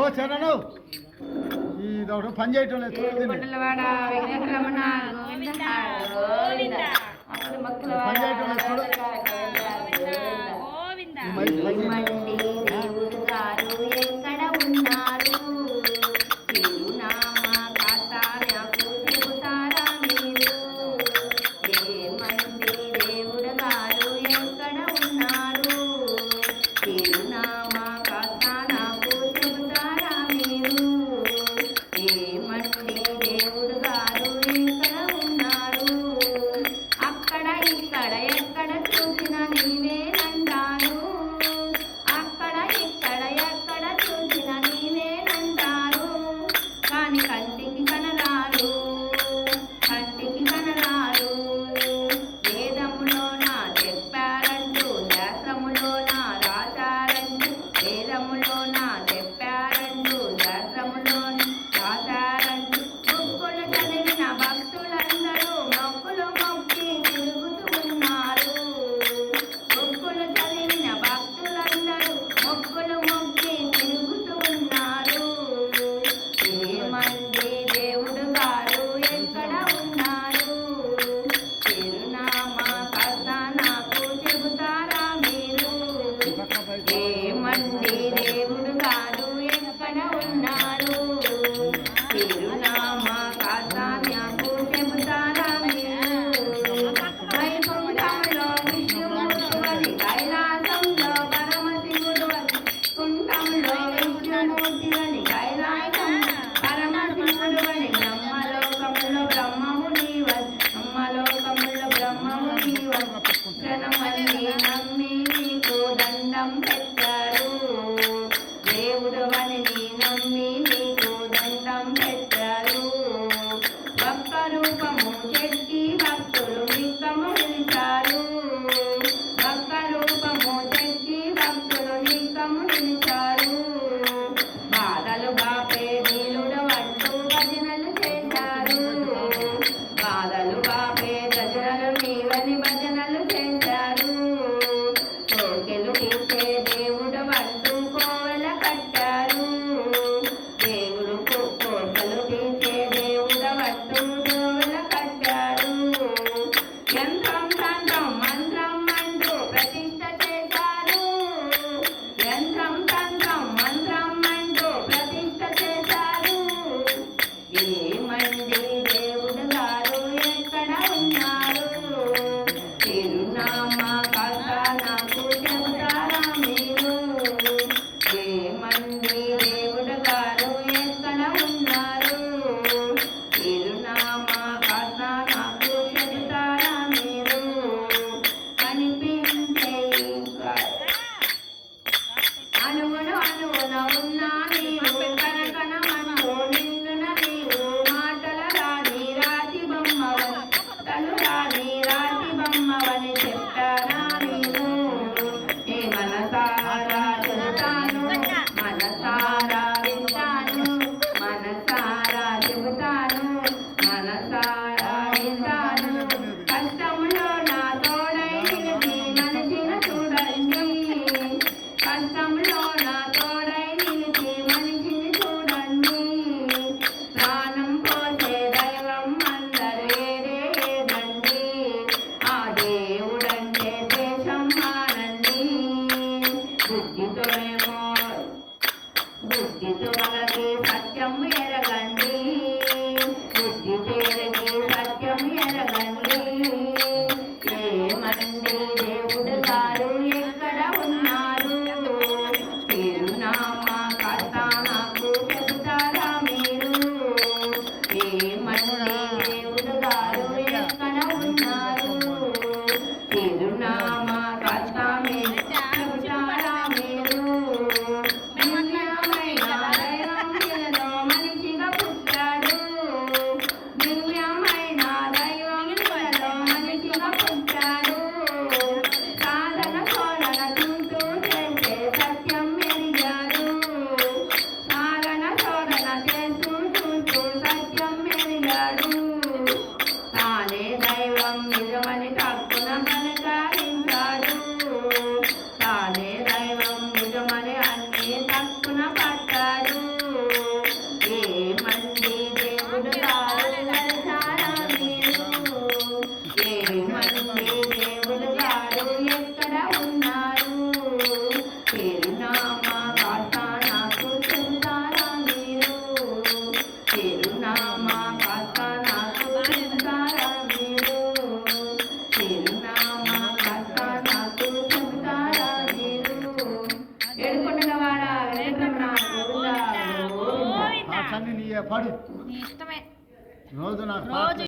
ఓ చరణు ఇదొకటి పని చేయటం లేదు పని Para não నిజమనకు సత్యము. పడు. ఇష్టమే. రోజు నాకు రోజు